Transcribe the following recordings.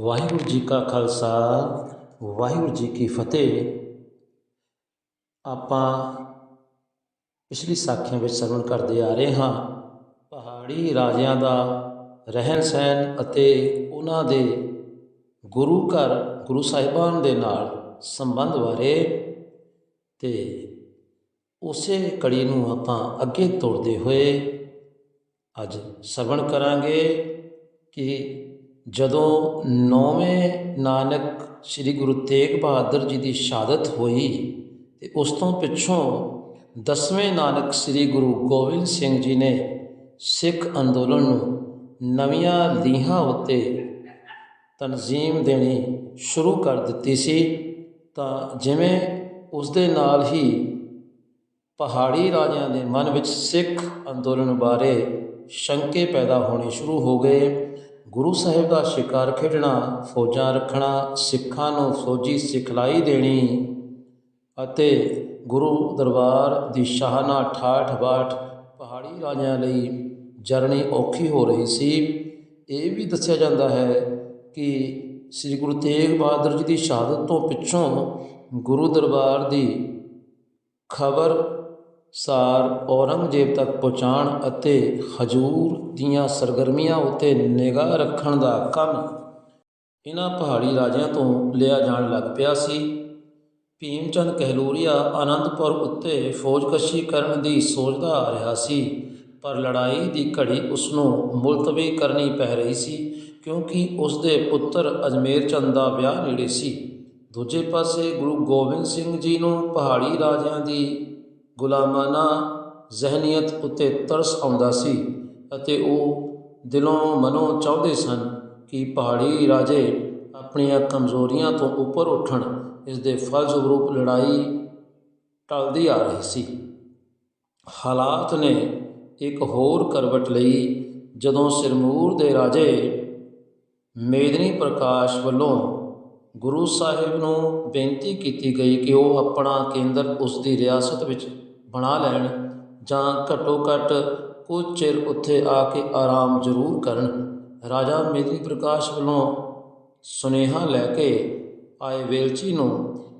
ਵਾਹਿਗੁਰੂ ਜੀ ਕਾ ਖਾਲਸਾ, ਵਾਹਿਗੁਰੂ ਜੀ ਕੀ ਫਤਿਹ। ਆਪਾਂ ਪਿਛਲੀ ਸਾਖੀਆਂ ਵਿੱਚ ਸਰਵਣ ਕਰਦੇ ਆ ਰਹੇ ਹਾਂ। ਪਹਾੜੀ ਰਾਜਿਆਂ ਦਾ ਰਹਿਣ ਸਹਿਣ ਅਤੇ ਉਹਨਾਂ ਦੇ ਗੁਰੂ ਘਰ, ਗੁਰੂ ਸਾਹਿਬਾਨ ਦੇ ਨਾਲ ਸੰਬੰਧ ਬਾਰੇ ਤੇ ਉਸੇ ਕੜੀ ਨੂੰ ਆਪਾਂ ਅੱਗੇ ਤੋੜਦੇ ਹੋਏ ਅੱਜ ਸਰਵਣ ਕਰਾਂਗੇ ਕਿ ਜਦੋਂ ਨੌਵੇਂ ਨਾਨਕ ਸ੍ਰੀ ਗੁਰੂ ਤੇਗ ਬਹਾਦਰ ਜੀ ਦੀ ਸ਼ਹਾਦਤ ਹੋਈ ਤੇ ਉਸ ਤੋਂ ਪਿੱਛੋਂ ਦਸਵੇਂ ਨਾਨਕ ਸ੍ਰੀ ਗੁਰੂ ਗੋਬਿੰਦ ਸਿੰਘ ਜੀ ਨੇ ਸਿੱਖ ਅੰਦੋਲਨ ਨੂੰ ਨਵੀਆਂ ਲੀਹਾਂ ਉੱਤੇ ਤਨਜ਼ੀਮ ਦੇਣੀ ਸ਼ੁਰੂ ਕਰ ਦਿੱਤੀ ਸੀ, ਤਾਂ ਜਿਵੇਂ ਉਸ ਦੇ ਨਾਲ ਹੀ ਪਹਾੜੀ ਰਾਜਿਆਂ ਦੇ ਮਨ ਵਿੱਚ ਸਿੱਖ ਅੰਦੋਲਨ ਬਾਰੇ ਸ਼ੰਕੇ ਪੈਦਾ ਹੋਣੇ ਸ਼ੁਰੂ ਹੋ ਗਏ। ਗੁਰੂ ਸਾਹਿਬ ਦਾ ਸ਼ਿਕਾਰ ਖੇਡਣਾ, ਫੌਜਾਂ ਰੱਖਣਾ, ਸਿੱਖਾਂ ਨੂੰ ਫੌਜੀ ਸਿਖਲਾਈ ਦੇਣੀ ਅਤੇ ਗੁਰੂ ਦਰਬਾਰ ਦੀ ਸ਼ਾਹਨਾ ਠਾਠ ਬਾਠ ਪਹਾੜੀ ਰਾਜਿਆਂ ਲਈ ਜਰਨੀ ਔਖੀ ਹੋ ਰਹੀ ਸੀ। ਇਹ ਵੀ ਦੱਸਿਆ ਜਾਂਦਾ ਹੈ ਕਿ ਸ੍ਰੀ ਗੁਰੂ ਤੇਗ ਬਹਾਦਰ ਜੀ ਦੀ ਸ਼ਹਾਦਤ ਤੋਂ ਪਿੱਛੋਂ ਗੁਰੂ ਦਰਬਾਰ ਦੀ ਖਬਰ ਸਾਰ ਔਰੰਗਜ਼ੇਬ ਤੱਕ ਪਹੁੰਚਾਉਣ ਅਤੇ ਹਜੂਰ ਦੀਆਂ ਸਰਗਰਮੀਆਂ ਉੱਤੇ ਨਿਗਾਹ ਰੱਖਣ ਦਾ ਕੰਮ ਇਹਨਾਂ ਪਹਾੜੀ ਰਾਜਿਆਂ ਤੋਂ ਲਿਆ ਜਾਣ ਲੱਗ ਪਿਆ ਸੀ। ਭੀਮਚੰਦ ਕਹਿਲੂਰੀਆ ਆਨੰਦਪੁਰ ਉੱਤੇ ਫੌਜਕਸ਼ੀ ਕਰਨ ਦੀ ਸੋਚਦਾ ਆ ਰਿਹਾ ਸੀ, ਪਰ ਲੜਾਈ ਦੀ ਘੜੀ ਉਸ ਨੂੰ ਮੁਲਤਵੀ ਕਰਨੀ ਪੈ ਰਹੀ ਸੀ, ਕਿਉਂਕਿ ਉਸ ਦੇ ਪੁੱਤਰ ਅਜਮੇਰ ਚੰਦ ਦਾ ਵਿਆਹ ਨੇੜੇ ਸੀ। ਦੂਜੇ ਪਾਸੇ ਗੁਰੂ ਗੋਬਿੰਦ ਸਿੰਘ ਜੀ ਨੂੰ ਪਹਾੜੀ ਰਾਜਿਆਂ ਦੀ ਗੁਲਾਮਾਨਾ ਜ਼ਹਿਨੀਅਤ ਉੱਤੇ ਤਰਸ ਆਉਂਦਾ ਸੀ ਅਤੇ ਉਹ ਦਿਲੋਂ ਮਨੋਂ ਚਾਹੁੰਦੇ ਸਨ ਕਿ ਪਹਾੜੀ ਰਾਜੇ ਆਪਣੀਆਂ ਕਮਜ਼ੋਰੀਆਂ ਤੋਂ ਉੱਪਰ ਉੱਠਣ ਇਸ ਦੇ ਫਲਸਵਰੂਪ ਲੜਾਈ ਟਲਦੀ ਆ ਰਹੀ ਸੀ। ਹਾਲਾਤ ਨੇ ਇੱਕ ਹੋਰ ਕਰਵਟ ਲਈ ਜਦੋਂ ਸਿਰਮੂਰ ਦੇ ਰਾਜੇ ਮੇਦਨੀ ਪ੍ਰਕਾਸ਼ ਵੱਲੋਂ ਗੁਰੂ ਸਾਹਿਬ ਨੂੰ ਬੇਨਤੀ ਕੀਤੀ ਗਈ ਕਿ ਉਹ ਆਪਣਾ ਕੇਂਦਰ ਉਸ ਦੀ ਰਿਆਸਤ ਵਿੱਚ ਬਣਾ ਲੈਣ ਜਾਂ ਘੱਟੋ ਘੱਟ ਕੁਝ ਚਿਰ ਉੱਥੇ ਆ ਕੇ ਆਰਾਮ ਜ਼ਰੂਰ ਕਰਨ। ਰਾਜਾ ਮੇਦਨੀ ਪ੍ਰਕਾਸ਼ ਵੱਲੋਂ ਸੁਨੇਹਾ ਲੈ ਕੇ ਆਏ ਵੇਲਚੀ ਨੂੰ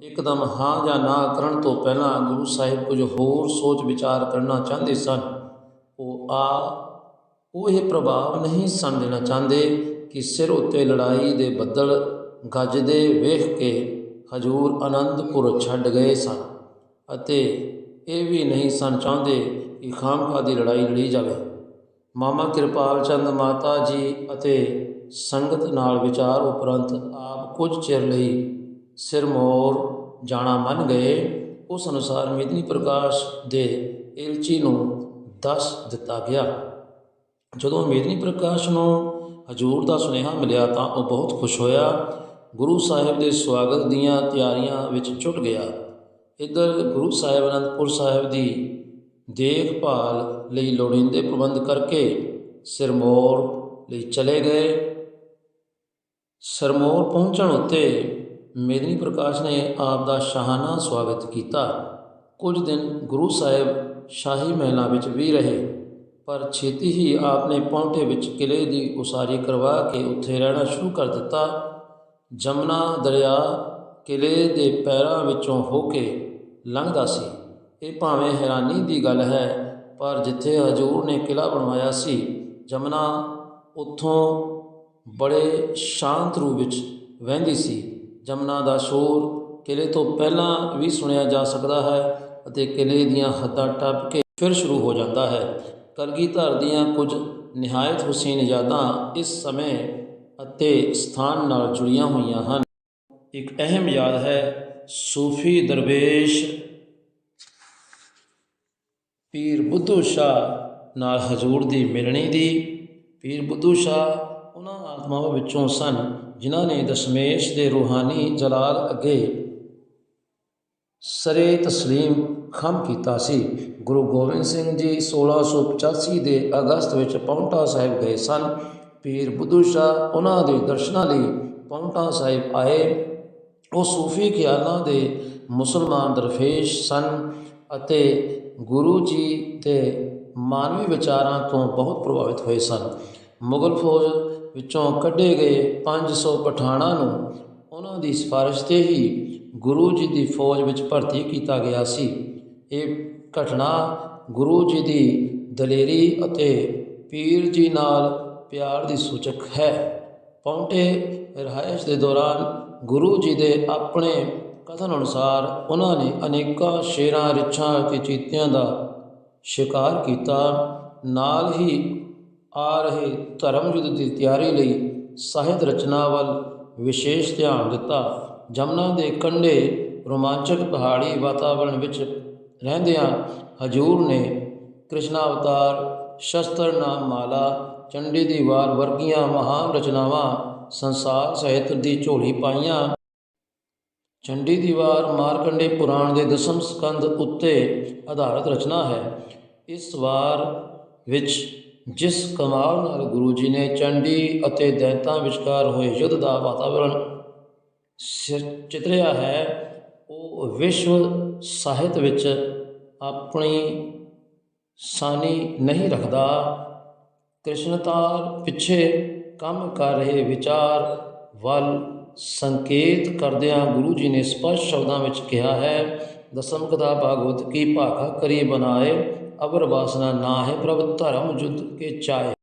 ਇੱਕਦਮ ਹਾਂ ਜਾਂ ਨਾ ਕਰਨ ਤੋਂ ਪਹਿਲਾਂ ਗੁਰੂ ਸਾਹਿਬ ਕੁਝ ਹੋਰ ਸੋਚ ਵਿਚਾਰ ਕਰਨਾ ਚਾਹੁੰਦੇ ਸਨ। ਉਹ ਆ, ਉਹ ਇਹ ਪ੍ਰਭਾਵ ਨਹੀਂ ਸਨ ਦੇਣਾ ਚਾਹੁੰਦੇ ਕਿ ਸਿਰ ਉੱਤੇ ਲੜਾਈ ਦੇ ਬੱਦਲ ਗੱਜਦੇ ਵੇਖ ਕੇ ਹਜੂਰ ਆਨੰਦਪੁਰ ਛੱਡ ਗਏ ਸਨ ਅਤੇ ਇਹ ਵੀ ਨਹੀਂ ਸਨ ਚਾਹੁੰਦੇ ਕਿ ਖਾਮਖਾ ਦੀ ਲੜਾਈ ਲੜੀ ਜਾਵੇ। ਮਾਮਾ ਕਿਰਪਾਲ ਚੰਦ ਮਾਤਾ ਜੀ ਅਤੇ ਸੰਗਤ ਨਾਲ ਵਿਚਾਰ ਉਪਰੰਤ ਆਪ ਕੁਝ ਚਿਰ ਲਈ ਸਿਰਮੌਰ ਜਾਣਾ ਮੰਨ ਗਏ। ਉਸ ਅਨੁਸਾਰ ਮਿਦਨੀ ਪ੍ਰਕਾਸ਼ ਦੇ ਇਲਚੀ ਨੂੰ ਦੱਸ ਦਿੱਤਾ ਗਿਆ। ਜਦੋਂ ਮੇਦਨੀ ਪ੍ਰਕਾਸ਼ ਨੂੰ ਹਜੂਰ ਦਾ ਸੁਨੇਹਾ ਮਿਲਿਆ ਤਾਂ ਉਹ ਬਹੁਤ ਖੁਸ਼ ਹੋਇਆ। ਗੁਰੂ ਸਾਹਿਬ ਦੇ ਸਵਾਗਤ ਦੀਆਂ ਤਿਆਰੀਆਂ ਵਿੱਚ ਛੁੱਟ ਗਿਆ। ਇੱਧਰ ਗੁਰੂ ਸਾਹਿਬ ਅਨੰਦਪੁਰ ਸਾਹਿਬ ਦੀ ਦੇਖਭਾਲ ਲਈ ਲੋੜੀਂਦੇ ਪ੍ਰਬੰਧ ਕਰਕੇ ਸਿਰਮੌਰ ਲਈ ਚਲੇ ਗਏ। ਸਿਰਮੌਰ ਪਹੁੰਚਣ ਉੱਤੇ ਮੇਦਨੀ ਪ੍ਰਕਾਸ਼ ਨੇ ਆਪ ਦਾ ਸ਼ਾਹਾਨਾ ਸਵਾਗਤ ਕੀਤਾ। ਕੁਝ ਦਿਨ ਗੁਰੂ ਸਾਹਿਬ ਸ਼ਾਹੀ ਮਹਿਲਾਂ ਵਿੱਚ ਵੀ ਰਹੇ, ਪਰ ਛੇਤੀ ਹੀ ਆਪ ਨੇ ਪੌਂਟੇ ਵਿੱਚ ਕਿਲੇ ਦੀ ਉਸਾਰੀ ਕਰਵਾ ਕੇ ਉੱਥੇ ਰਹਿਣਾ ਸ਼ੁਰੂ ਕਰ ਦਿੱਤਾ। ਜਮਨਾ ਦਰਿਆ ਕਿਲੇ ਦੇ ਪੈਰਾਂ ਵਿੱਚੋਂ ਹੋ ਕੇ ਲੰਘਦਾ ਸੀ। ਇਹ ਭਾਵੇਂ ਹੈਰਾਨੀ ਦੀ ਗੱਲ ਹੈ, ਪਰ ਜਿੱਥੇ ਹਜੂਰ ਨੇ ਕਿਲਾ ਬਣਵਾਇਆ ਸੀ, ਜਮਨਾ ਉੱਥੋਂ ਬੜੇ ਸ਼ਾਂਤ ਰੂਪ ਵਿੱਚ ਵਹਿੰਦੀ ਸੀ। ਜਮਨਾ ਦਾ ਸ਼ੋਰ ਕਿਲੇ ਤੋਂ ਪਹਿਲਾਂ ਵੀ ਸੁਣਿਆ ਜਾ ਸਕਦਾ ਹੈ ਅਤੇ ਕਿਲੇ ਦੀਆਂ ਹੱਦਾਂ ਟੱਪ ਕੇ ਫਿਰ ਸ਼ੁਰੂ ਹੋ ਜਾਂਦਾ ਹੈ। ਕਰਗੀਧਰ ਦੀਆਂ ਕੁਝ ਨਿਹਾਇਤ ਹੁਸੈਨ ਯਾਦਾਂ ਇਸ ਸਮੇਂ ਅਤੇ ਸਥਾਨ ਨਾਲ ਜੁੜੀਆਂ ਹੋਈਆਂ ਹਨ। ਇੱਕ ਅਹਿਮ ਯਾਦ ਹੈ ਸੂਫੀ ਦਰਵੇਸ਼ ਪੀਰ ਬੁੱਧੂ ਸ਼ਾਹ ਨਾਲ ਹਜੂਰ ਦੀ ਮਿਲਣੀ ਦੀ। ਪੀਰ ਬੁੱਧੂ ਸ਼ਾਹ ਉਹਨਾਂ ਆਤਮਾਵਾਂ ਵਿੱਚੋਂ ਸਨ ਜਿਨ੍ਹਾਂ ਨੇ ਦਸ਼ਮੇਸ਼ ਦੇ ਰੂਹਾਨੀ ਜਲਾਲ ਅੱਗੇ ਸਰੇ ਤਸਲੀਮ ਖਮ ਕੀਤਾ ਸੀ। ਗੁਰੂ ਗੋਬਿੰਦ ਸਿੰਘ ਜੀ 1685 ਦੇ ਅਗਸਤ ਵਿੱਚ ਪੌਂਟਾ ਸਾਹਿਬ ਗਏ ਸਨ। ਪੀਰ ਬੁੱਧੂ ਸ਼ਾਹ ਉਹਨਾਂ ਦੇ ਦਰਸ਼ਨਾਂ ਲਈ ਪੌਂਟਾ ਸਾਹਿਬ ਆਏ। ਉਹ ਸੂਫੀ ਖਿਆਲਾਂ ਦੇ ਮੁਸਲਮਾਨ ਦਰਵੇਸ਼ ਸਨ ਅਤੇ ਗੁਰੂ ਜੀ ਦੇ ਮਾਨਵੀ ਵਿਚਾਰਾਂ ਤੋਂ ਬਹੁਤ ਪ੍ਰਭਾਵਿਤ ਹੋਏ ਸਨ। ਮੁਗਲ ਫੌਜ ਵਿੱਚੋਂ ਕੱਢੇ ਗਏ 500 ਪਠਾਣਾਂ ਨੂੰ ਉਹਨਾਂ ਦੀ ਸਿਫਾਰਿਸ਼ ਤੇ ਹੀ ਗੁਰੂ ਜੀ ਦੀ ਫੌਜ ਵਿੱਚ ਭਰਤੀ ਕੀਤਾ ਗਿਆ ਸੀ। ਇਹ ਘਟਨਾ ਗੁਰੂ ਜੀ ਦੀ ਦਲੇਰੀ ਅਤੇ ਪੀਰ ਜੀ ਨਾਲ ਪਿਆਰ ਦੀ ਸੂਚਕ ਹੈ। ਪੌਂਟੇ ਰਿਹਾਇਸ਼ ਦੇ ਦੌਰਾਨ ਗੁਰੂ ਜੀ ਦੇ ਆਪਣੇ ਕਥਨ ਅਨੁਸਾਰ ਉਹਨਾਂ ਨੇ ਅਨੇਕਾਂ ਸ਼ੇਰਾਂ, ਰਿੱਛਾਂ ਅਤੇ ਚੀਤਿਆਂ ਦਾ ਸ਼ਿਕਾਰ ਕੀਤਾ। ਨਾਲ ਹੀ ਆ ਰਹੇ ਧਰਮ ਯੁੱਧ ਦੀ ਤਿਆਰੀ ਲਈ ਸਾਹਿਤ ਰਚਨਾ ਵੱਲ ਵਿਸ਼ੇਸ਼ ਧਿਆਨ ਦਿੱਤਾ। ਜਮਨਾ ਦੇ ਕੰਢੇ ਰੋਮਾਂਚਕ ਪਹਾੜੀ ਵਾਤਾਵਰਣ ਵਿੱਚ ਰਹਿੰਦਿਆਂ ਹਜੂਰ ਨੇ ਕ੍ਰਿਸ਼ਨਾ ਅਵਤਾਰ, ਸ਼ਸਤਰ ਨਾਮ ਮਾਲਾ, ਚੰਡੀ ਦੀ ਵਾਰ ਵਰਗੀਆਂ ਮਹਾਨ ਰਚਨਾਵਾਂ ਸੰਸਾਰ ਸਾਹਿਤ ਦੀ ਝੋਲੀ ਪਾਈਆਂ। ਚੰਡੀ ਦੀ ਵਾਰ ਮਾਰਕੰਡੇ ਪੁਰਾਣ ਦੇ ਦਸਮ ਸਕੰਦ ਉੱਤੇ ਆਧਾਰਿਤ ਰਚਨਾ ਹੈ। ਇਸ ਵਾਰ ਵਿੱਚ ਜਿਸ ਕਮਾਲ ਨਾਲ ਗੁਰੂ ਜੀ ਨੇ ਚੰਡੀ ਅਤੇ ਦੈਂਤਾਂ ਵਿਚਕਾਰ ਹੋਏ ਯੁੱਧ ਦਾ ਵਾਤਾਵਰਣ ਸਿ- ਚਿਤਰਿਆ ਹੈ, ਉਹ ਵਿਸ਼ਵ ਸਾਹਿਤ ਵਿੱਚ ਆਪਣੀ ਸਾਨੀ ਨਹੀਂ ਰੱਖਦਾ। ਕ੍ਰਿਸ਼ਨਤਾਰ ਪਿੱਛੇ ਕੰਮ ਕਰ ਰਹੇ ਵਿਚਾਰ ਵੱਲ ਸੰਕੇਤ ਕਰਦਿਆਂ ਗੁਰੂ ਜੀ ਨੇ ਸਪਸ਼ਟ ਸ਼ਬਦਾਂ ਵਿੱਚ ਕਿਹਾ ਹੈ, ਦਸਮ ਕਦਾ ਭਾਗਵਤ ਕੀ ਭਾਖਾ ਕਰੀ ਬਨਾਏ ਅਵਰ ਵਾਸਨਾ ਨਾ ਹੈ ਪ੍ਰਭ ਧਰਮ ਜੁਦ ਕੇ ਚਾਏ।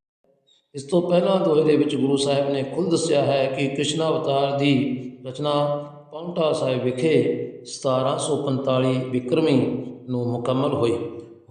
ਇਸ ਤੋਂ ਪਹਿਲਾਂ ਦੋਹੇ ਦੇ ਵਿੱਚ ਗੁਰੂ ਸਾਹਿਬ ਨੇ ਖੁਦ ਦੱਸਿਆ ਹੈ ਕਿ ਕ੍ਰਿਸ਼ਨਾ ਅਵਤਾਰ ਦੀ ਰਚਨਾ ਪੌਂਟਾ ਸਾਹਿਬ ਵਿਖੇ 1745 ਵਿਕਰਮੀ ਨੂੰ ਮੁਕੰਮਲ ਹੋਈ।